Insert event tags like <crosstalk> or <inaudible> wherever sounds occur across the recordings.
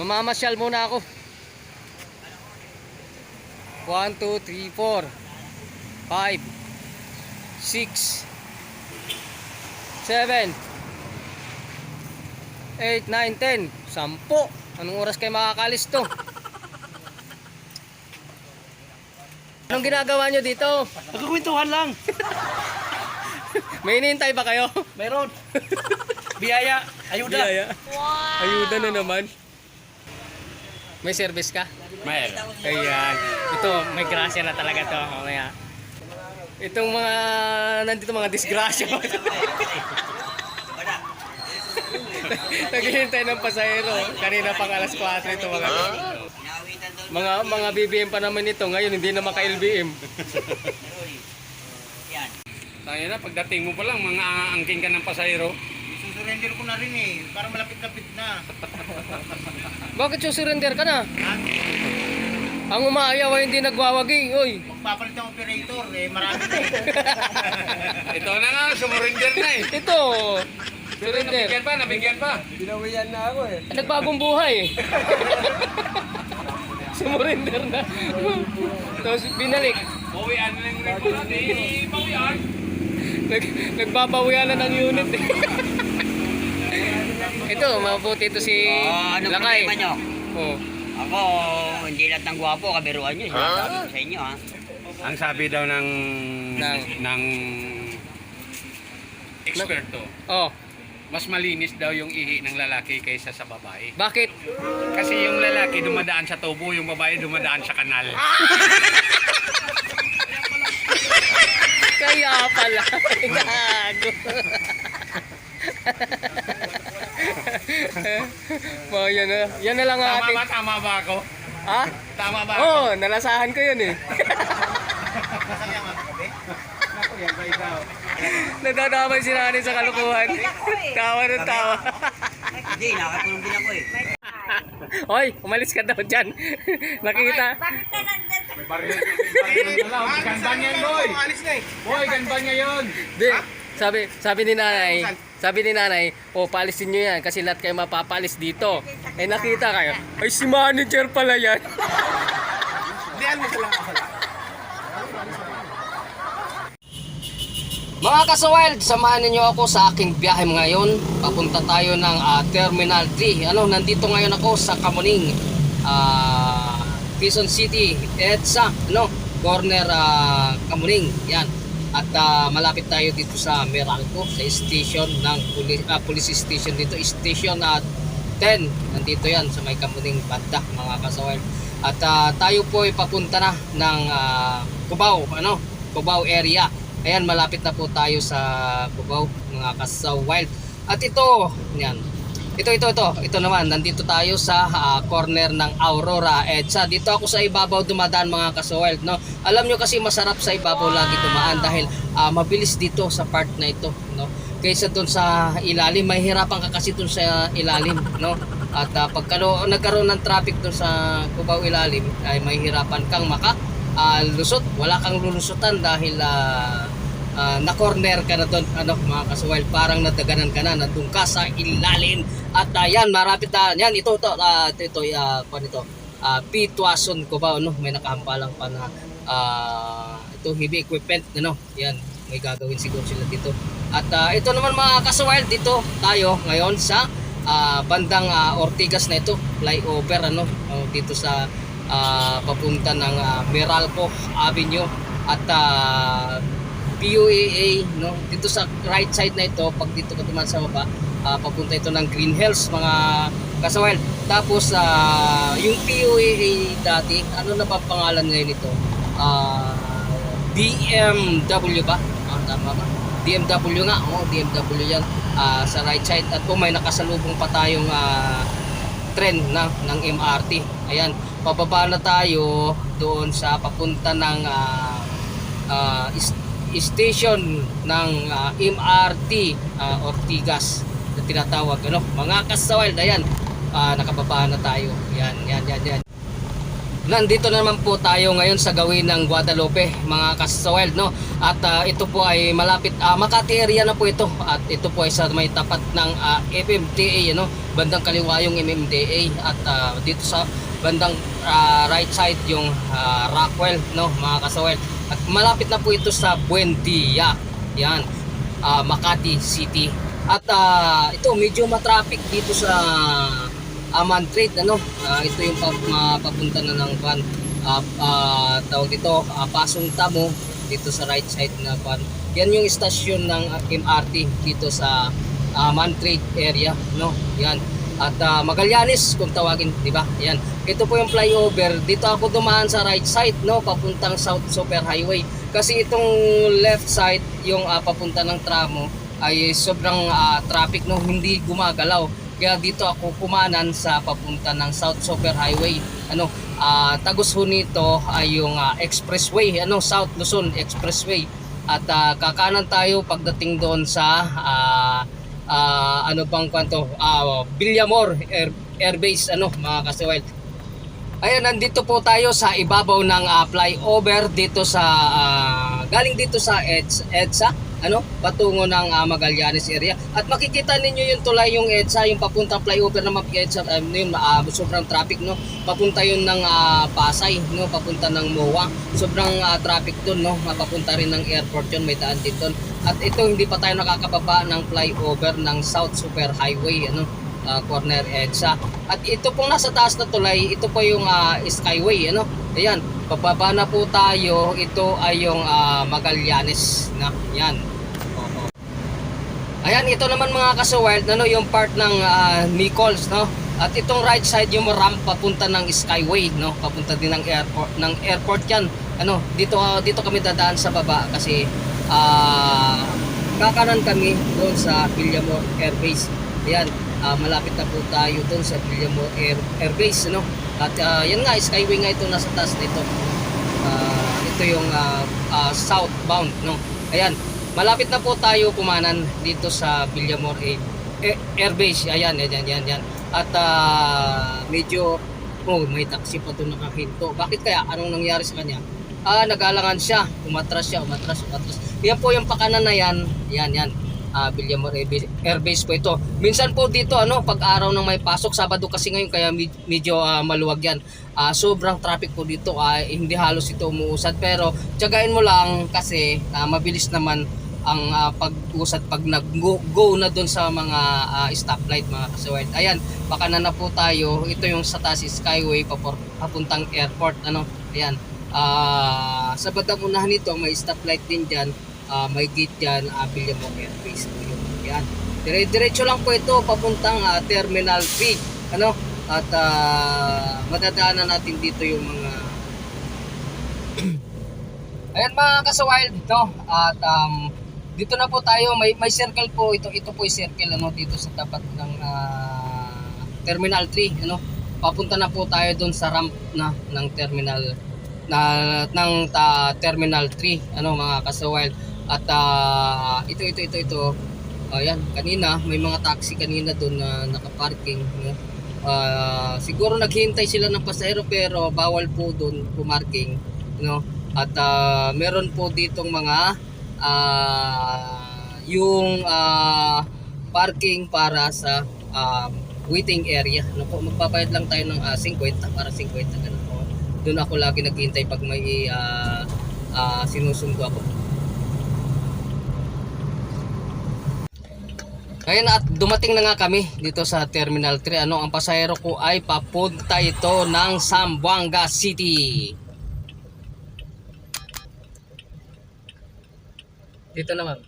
Mamamasyal muna ako. 1, 2, 3, 4, 5, 6, 7, 8, 9, 10, 10. Anong oras kayo makakalis to? Anong ginagawa nyo dito? Nagkukwentuhan lang. <laughs> May inintay ba kayo? Mayroon. Biyaya. Ayuda. Biyaya. Ayuda na naman. May service ka? Mayroon. Ayan. Ito, may grasya na talaga to. Mamaya. Itong mga, nandito mga disgrasya. <laughs> Naghihintay ng pasahero. Kanina pang alas 4 ito mga mga mga BBM pa naman ito. Ngayon hindi na maka LBM. Tayo na, pagdating mo pa lang, mga angking ka ng pasahero. Susurrender ko na rin eh, para malapit-lapit na. <laughs> Bakit susurrender ka na? Ang umaayaw ay hindi nagwawagi. Oy, Magpapalit ng operator eh, marami na eh. <laughs> Ito na nga, sumurinder na eh. ito. Surrender. Nabigyan pa, nabigyan pa. Nagbagong buhay. <laughs> Sumurrender na. Tapos binalik. Bawian na lang rin po natin. Bawian. Nag, nagbabawian na ng unit. eh. Ito, mabuti ito si Oh, ano Lakay. problema nyo? Oh. Ako, hindi lahat ng gwapo, kabiruan nyo. Sinasabi ko sa inyo, ha? Ang sabi daw ng... Ng- ng eksperto, Oh, mas malinis daw yung ihi ng lalaki kaysa sa babae. bakit? Kasi yung lalaki dumadaan sa tubo, yung babae dumadaan sa kanal. <laughs> Kaya pala. <laughs> Gago. <laughs> <laughs> Mga yan na. Yan na lang ang Tama ating... ba? Tama ba ako? Ha? Tama ba ako? Oo, oh, nalasahan ko yun eh. Masaya nga kagabi. Naku, yan ba ikaw? Nadadamay si nanay sa kalukuhan. Tawa ng tawa. Hindi, nakatulong din ako eh. <laughs> Hoy, umalis ka daw dyan. Nakita. Ganban yan, boy! Alis na eh. Boy, ganban niya yun! Di, sabi, sabi ni nanay, sabi ni nanay, oh, paalisin nyo yan kasi lahat kayo mapapalis dito. Eh nakita kayo, ay si manager pala yan. Diyan mo sila ako. Mga kasawild, samahan niyo ako sa aking biyahe ngayon. Papunta tayo ng ah, Terminal 3. Ano, nandito ngayon ako sa Kamuning, ah, Quezon City, EDSA, ano, corner ah, Kamuning. Yan. At ah, malapit tayo dito sa Meralco, sa station ng police, police station dito, station at 10. Nandito yan sa may Kamuning banda, mga kasawild. At ah, tayo po ay papunta na ng ah, Cubao, ano, Cubao area. Ayan, malapit na po tayo sa Cubao, mga kasaw wild. At ito, yan. Ito, ito, ito. Ito naman, nandito tayo sa ah, corner ng Aurora EDSA. Dito ako sa ibabaw dumadaan mga kasawild, no? Alam nyo kasi masarap sa ibabaw lagi dumaan dahil ah, mabilis dito sa part na ito, no? Kaysa dun sa ilalim, mahihirapan ka kasi dun sa ilalim, no? At uh, pagkalo nagkaroon ng traffic dun sa Cubao ilalim, ay mahihirapan kang maka lusot. Wala kang lulusutan dahil ah, ah, na-corner ka na doon, ano, mga kasuwal, parang nadaganan ka na, nandun ka sa ilalim. At ayan, marapit na, yan, ito, ito, ah, ito, ito, uh, kung ito, uh, P. Tuason ko ba, ano, may nakahampalang pa na, ah, ito, heavy equipment, ano, yan, may gagawin siguro sila dito. At ah, ito naman mga kasuwal, dito tayo ngayon sa ah, bandang ah, Ortigas na ito, flyover, ano, oh, dito sa ah, papunta ng ah, Meralco Avenue at ah, PUAA no? Dito sa right side na ito pag dito ka dumaan sa baba ah, papunta ito ng Green Hills mga kasawal tapos ah, yung PUAA dati ano na ba pangalan ngayon ito Ah, DMW ba? Ah, tama ba? DMW nga oh DMW yan Ah, sa right side. At kung may nakasalubong pa tayong ah, tren na ng MRT. Ayan, pababa na tayo doon sa papunta ng ah, is- station ng ah, MRT ah, Ortigas na tinatawag ano mga kasawal ayan ah, nakababa na tayo yan yan yan yan Nandito naman po tayo ngayon sa gawin ng Guadalupe, mga kasaweld, no? At ah, ito po ay malapit, ah, Makati area na po ito. At ito po ay sa may tapat ng ah, MMDA, ano? Bandang kaliwa yung MMDA. At ah, dito sa bandang ah, right side yung ah, Rockwell, no? Mga kasaweld. At malapit na po ito sa Buendia. Yan, ah, Makati City. At ah, ito, medyo matraffic dito sa Aman Trade ano? Ah, ito yung pap, mapapunta na ng van. Uh, tawag dito ah, Pasong Tamo dito sa right side na van. Yan yung istasyon ng ah, MRT dito sa Aman Trade area no? Yan at ah, Magallanes kung tawagin di ba? Yan ito po yung flyover. Dito ako dumaan sa right side no? Papuntang South Super Highway. Kasi itong left side yung ah, papunta ng tramo ay sobrang ah, traffic no? Hindi gumagalaw. Kaya dito ako kumanan sa papunta ng South Super Highway. Ano, ah, tagos ho nito ay yung ah, expressway, ano, South Luzon Expressway. At ah, kakanan tayo pagdating doon sa ah, ah, ano bang kwanto, ah, Villamor Air, Air Base, ano, mga kasiwel. Ayan, nandito po tayo sa ibabaw ng ah, flyover dito sa ah, galing dito sa EDSA, EDSA ano, patungo ng ah, Magallanes area. At makikita ninyo yung tulay yung EDSA, yung papuntang flyover ng EDSA, um, yun, ah, sobrang traffic no. Papunta yun ng ah, Pasay, no, papunta ng MOA. Sobrang ah, traffic doon, no. Papunta rin ng airport yun, may daan doon. At ito hindi pa tayo nakakababa ng flyover ng South Super Highway, ano uh, corner EDSA. At ito pong nasa taas na tulay, ito po yung ah, Skyway, ano? Ayan, pababa na po tayo. Ito ay yung ah, Magallanes na. Yan. Oo. Ayan, ito naman mga kasuwild, ano, yung part ng ah, Nichols, no? At itong right side yung ramp papunta ng Skyway, no? Papunta din ng airport, ng airport yan. Ano, dito ah, dito kami dadaan sa baba kasi ah kakanan kami doon sa Villamor Air Base. Ayan, ah, malapit na po tayo doon sa Villamor Air, Air Base, no? At ah, yan nga, Skyway nga ito nasa taas nito. Ah, ito yung ah, ah, southbound, no? Ayan, malapit na po tayo kumanan dito sa Villamor Air, Air Base. Ayan, yan, yan, yan. At ah, medyo, oh, may taxi pa ito nakahinto. Bakit kaya? Anong nangyari sa kanya? Ah, nagalangan siya. Umatras siya, umatras, umatras. Yan po yung pakanan na yan. Yan, yan. Ah, Villamor Air Base- Air Base po ito. Minsan po dito, ano, pag araw ng may pasok, Sabado kasi ngayon, kaya med- medyo ah, maluwag yan. Ah, sobrang traffic po dito, ah, hindi halos ito umuusad. Pero, tiyagain mo lang kasi ah, mabilis naman ang ah, pag-usad pag nag-go go na doon sa mga ah, stoplight mga kasuwert. Ayan, baka na na po tayo. Ito yung sa taas is Skyway papuntang airport. Ano? Ayan. Ah, sa bandang unahan nito may stoplight din diyan. Ah, may gate diyan, uh, Villamor Air Base po yun. Ayan. Dire-diretso lang po ito papuntang ah, Terminal 3. Ano? At ah, madadaanan natin dito yung mga <clears throat> Ayan mga kasawild no? At um, dito na po tayo, may may circle po ito. Ito po 'yung circle ano dito sa tapat ng ah, Terminal 3, ano? Papunta na po tayo doon sa ramp na ng terminal na ng ta, Terminal 3, ano mga kasawild. At ah, ito ito ito ito Ayan, kanina may mga taxi kanina doon na nakaparking, no? Ah, siguro naghihintay sila ng pasahero pero bawal po doon pumarking, no? At ah, meron po ditong mga ah, yung ah, parking para sa um, waiting area. No po, magbabayad lang tayo ng ah, 50 para 50 ganun. Doon ako lagi naghihintay pag may ah, ah, sinusundo ako. Ngayon at dumating na nga kami dito sa Terminal 3. Ano, ang pasahero ko ay papunta ito ng Zamboanga City. Dito na ma'am.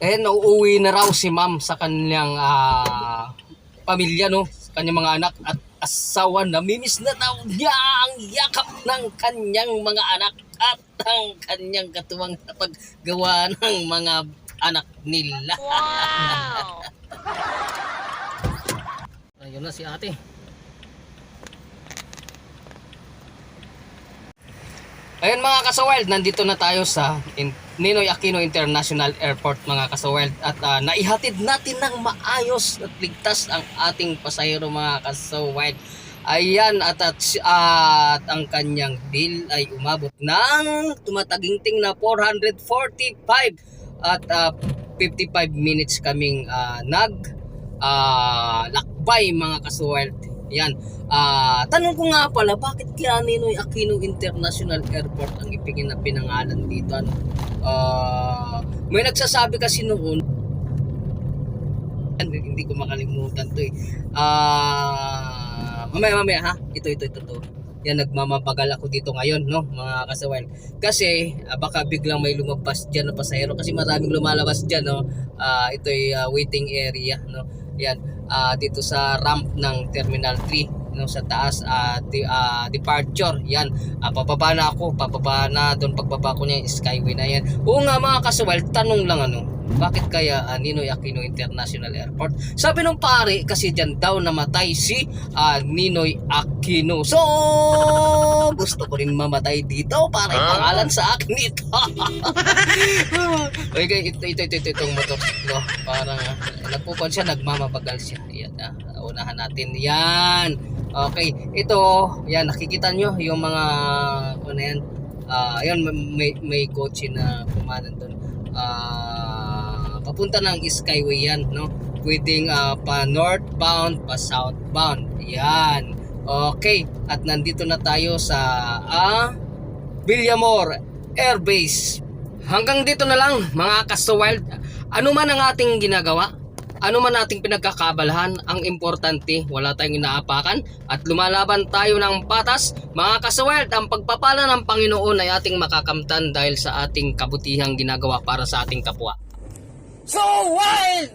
Eh, nauuwi na raw si ma'am sa kanyang ah, pamilya, no? Sa kanyang mga anak at asawa. Namimiss na daw niya ang yakap ng kanyang mga anak at ang kanyang katuwang na paggawa ng mga anak nila. Wow! <laughs> Ayun na si ate. Ayun mga kasawild, nandito na tayo sa in- Ninoy Aquino International Airport mga kasawild at ah, naihatid natin ng maayos at ligtas ang ating pasahero mga kasawild. Ayan, at, at, at ang kanyang bill ay umabot ng tumataginting na 445 at ah, 55 minutes kaming ah, nag ah, lakbay mga kasuwelt. Yan. Ah, tanong ko nga pala, bakit kaya Ninoy Aquino International Airport ang ipigin na pinangalan dito? Ano? Ah, may nagsasabi kasi noon, hindi ko makalimutan to eh. Ah, mamaya mamaya ha. Ito ito ito to. Yan nagmamabagal ako dito ngayon no mga kasawal. Kasi ah, baka biglang may lumabas diyan na pasahero kasi maraming lumalabas diyan no. Ah, ito ay ah, waiting area no. Yan ah, dito sa ramp ng Terminal 3 no sa taas di, ah, departure. Yan ah, pababa na ako pababa na doon pagbaba ko niya skyway na yan. Oo nga mga kasawal tanong lang ano bakit kaya ah, Ninoy Aquino International Airport? Sabi nung pare kasi dyan daw namatay si ah, Ninoy Aquino. So, gusto ko rin mamatay dito para ipangalan sa akin ito. <laughs> okay, ito, ito, ito, ito, itong motorsiklo. Parang uh, nagpupan siya, nagmamabagal siya. Yan, ah, unahan natin. Yan. Okay, ito, yan, nakikita nyo yung mga, ano yan, ah, yan, may, may kotse na pumanan doon. Ah, papunta ng Skyway yan, no? Pwedeng ah, pa northbound, pa southbound. Yan. Okay, at nandito na tayo sa ah, Villamor Air Base. Hanggang dito na lang mga ka-wild. Ano man ang ating ginagawa, ano man ating pinagkakabalahan, ang importante, wala tayong inaapakan at lumalaban tayo ng patas. Mga kasawelt, ang pagpapala ng Panginoon ay ating makakamtan dahil sa ating kabutihang ginagawa para sa ating kapwa. So wild!